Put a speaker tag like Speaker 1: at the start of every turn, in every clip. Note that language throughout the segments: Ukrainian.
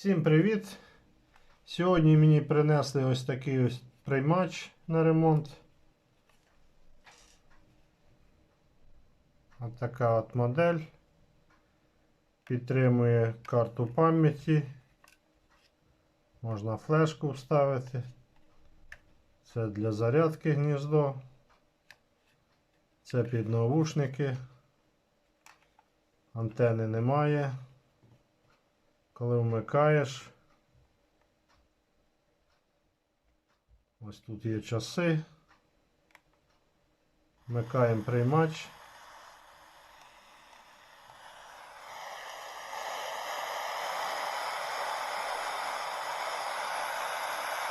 Speaker 1: Всім привіт! Сьогодні мені принесли ось такий ось приймач на ремонт. Ось така от модель. Підтримує карту пам'яті. Можна флешку вставити. Це для зарядки гніздо. Це під навушники. Антени немає. Коли вмикаєш, ось тут є часи. Вмикаємо приймач.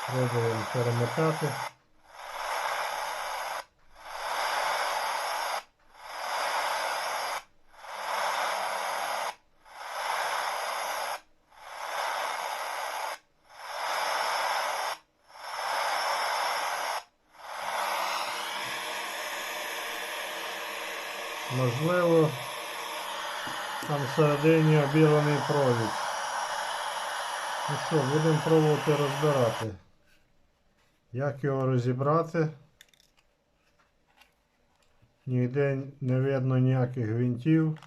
Speaker 1: Пробуємо перемотати. Можливо, там всередині обілений провід. Ну що, будемо пробувати розбирати. Як його розібрати? Ніде не видно ніяких гвинтів.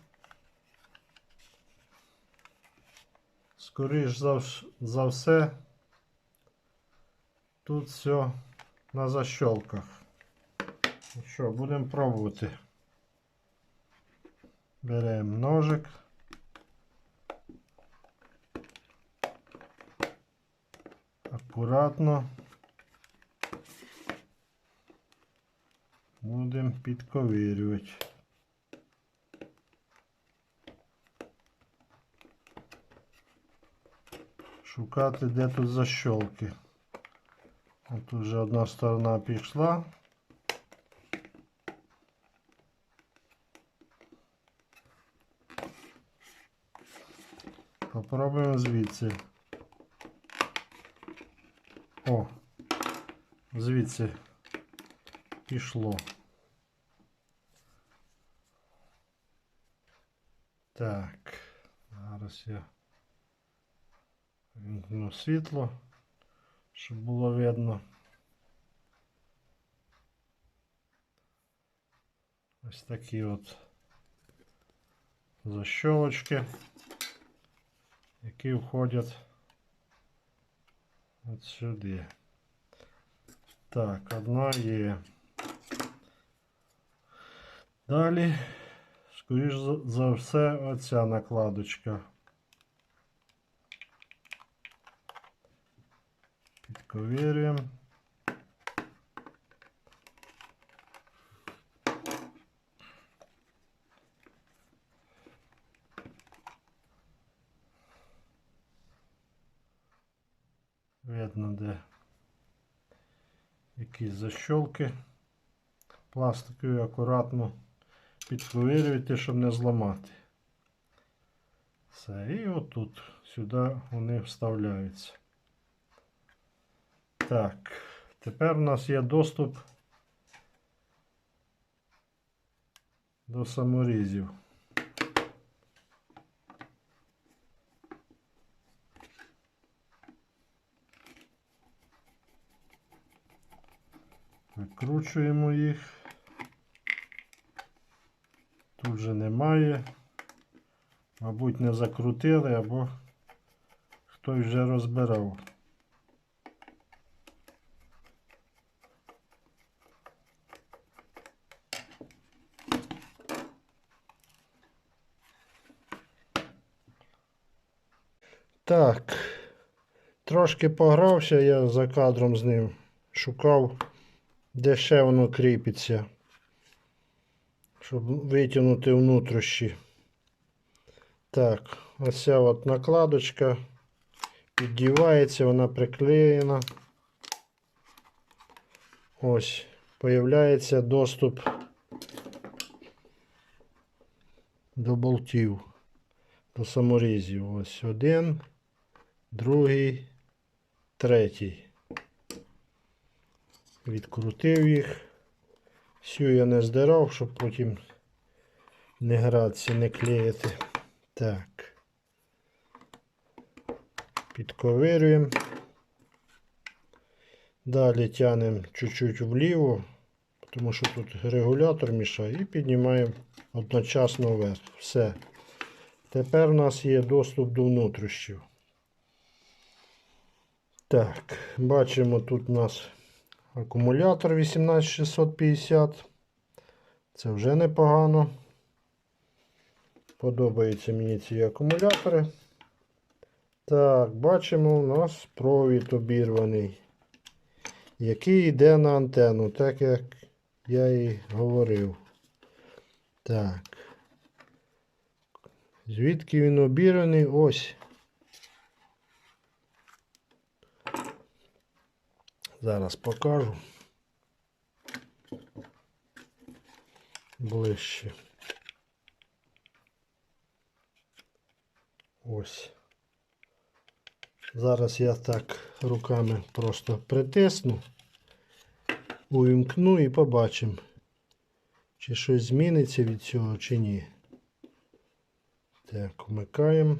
Speaker 1: Скоріш за, за все, тут все на защолках. Ну що, будемо пробувати. Беремо ножик. Акуратно. Будемо підковирювати. Шукати, де тут защолки. От вже одна сторона пішла. Попробуємо звідси. О, звідси пішло. Так, зараз я вімкну світло, щоб було видно. Ось такі от защолочки які входять от сюди. Так, одна є. Далі, скоріш за- все, оця накладочка. Підковірюємо. Видно, де якісь защолки. Пластикові акуратно підковирюйте, щоб не зламати. Все, і отут сюди вони вставляються. Так, тепер у нас є доступ до саморізів. Викручуємо їх. Тут же немає. Мабуть, не закрутили або хтось вже розбирав. Так, трошки погрався я за кадром з ним. Шукав де воно кріпиться, щоб витягнути внутрішні. Так, ось ця от накладочка піддівається, вона приклеєна. Ось, появляється доступ до болтів, до саморізів. Ось один, другий, третій відкрутив їх. Всю я не здирав, щоб потім не гратися, не клеїти. Так. підковирюємо. Далі тянемо чуть-чуть вліво, тому що тут регулятор мішає, і піднімаємо одночасно вверх. Все. Тепер у нас є доступ до внутрішнів. Так, бачимо, тут у нас акумулятор 18650. Це вже непогано. Подобаються мені ці акумулятори. Так, бачимо, у нас провід обірваний, який йде на антенну, так як я і говорив. Так. Звідки він обірваний? Ось. Зараз покажу. Ближче. Ось. Зараз я так руками просто притисну, увімкну і побачимо, чи щось зміниться від цього, чи ні. Так, вмикаємо.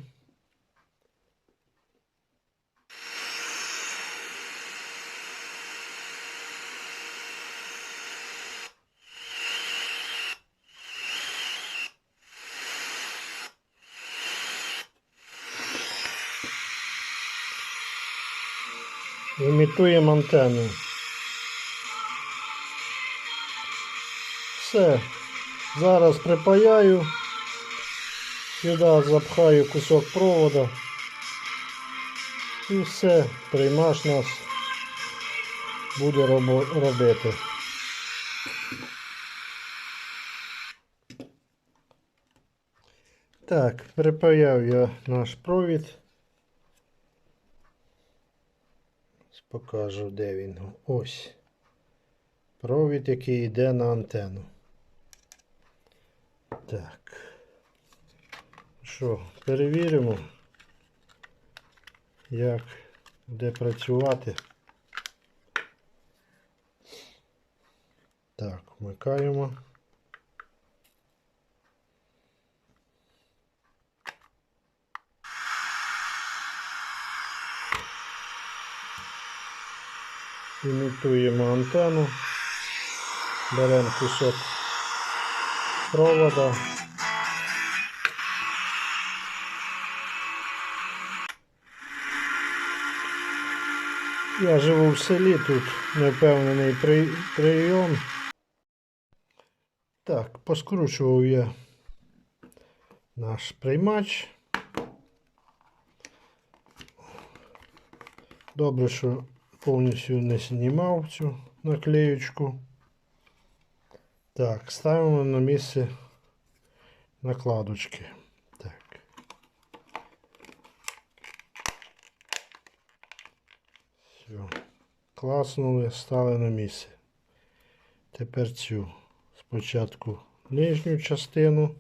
Speaker 1: Імітуємо антенну. Все. Зараз припаяю. Сюди запхаю кусок провода. І все, приймаш нас буде робити. Так, припаяв я наш провід. Покажу, де він. Ось. Провід, який йде на антенну. Так. Що, перевіримо, як буде працювати. Так, вмикаємо. Імітуємо антенну. Беремо кусок провода. Я живу в селі, тут невпевнений при- прийом. Так, поскручував я наш приймач. Добре, що повністю не знімав цю наклеючку. Так, ставимо на місце накладочки. Так. Все. Класнули, стали на місце. Тепер цю спочатку нижню частину,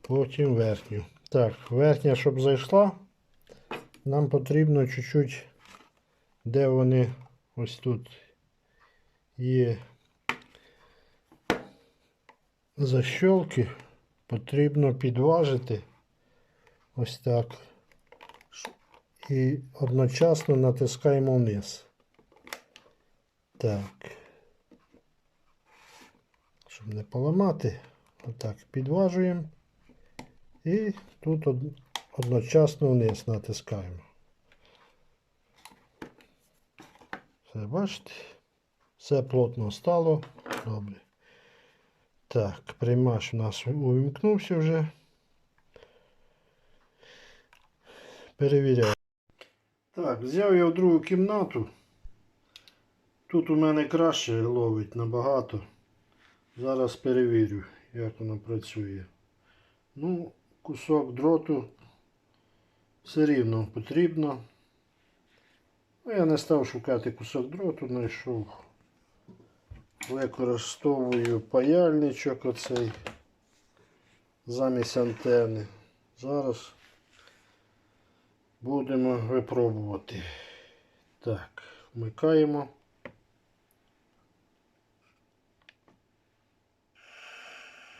Speaker 1: потім верхню. Так, верхня, щоб зайшла, нам потрібно чуть-чуть, де вони ось тут є защолки, потрібно підважити ось так. І одночасно натискаємо вниз. Так. Щоб не поламати, отак підважуємо. І тут одночасно вниз натискаємо. Все, бачите? Все плотно стало. Добре. Так, приймач у нас увімкнувся вже. Перевіряю. Так, взяв я в другу кімнату. Тут у мене краще ловить набагато. Зараз перевірю, як воно працює. Ну, кусок дроту все рівно потрібно. Ну, я не став шукати кусок дроту, знайшов. Використовую паяльничок оцей замість антени. Зараз будемо випробувати. Так, вмикаємо.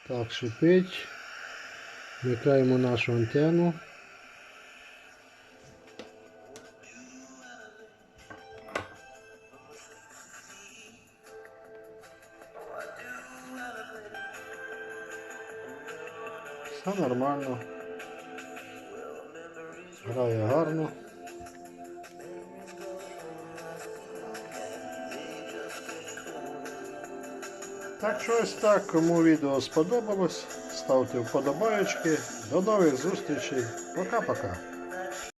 Speaker 1: Так, шипить. Вмикаємо нашу антенну. Все нормально. Грає гарно. Так що ось так, кому відео сподобалось, ставте вподобаєчки. До нових зустрічей. Пока-пока.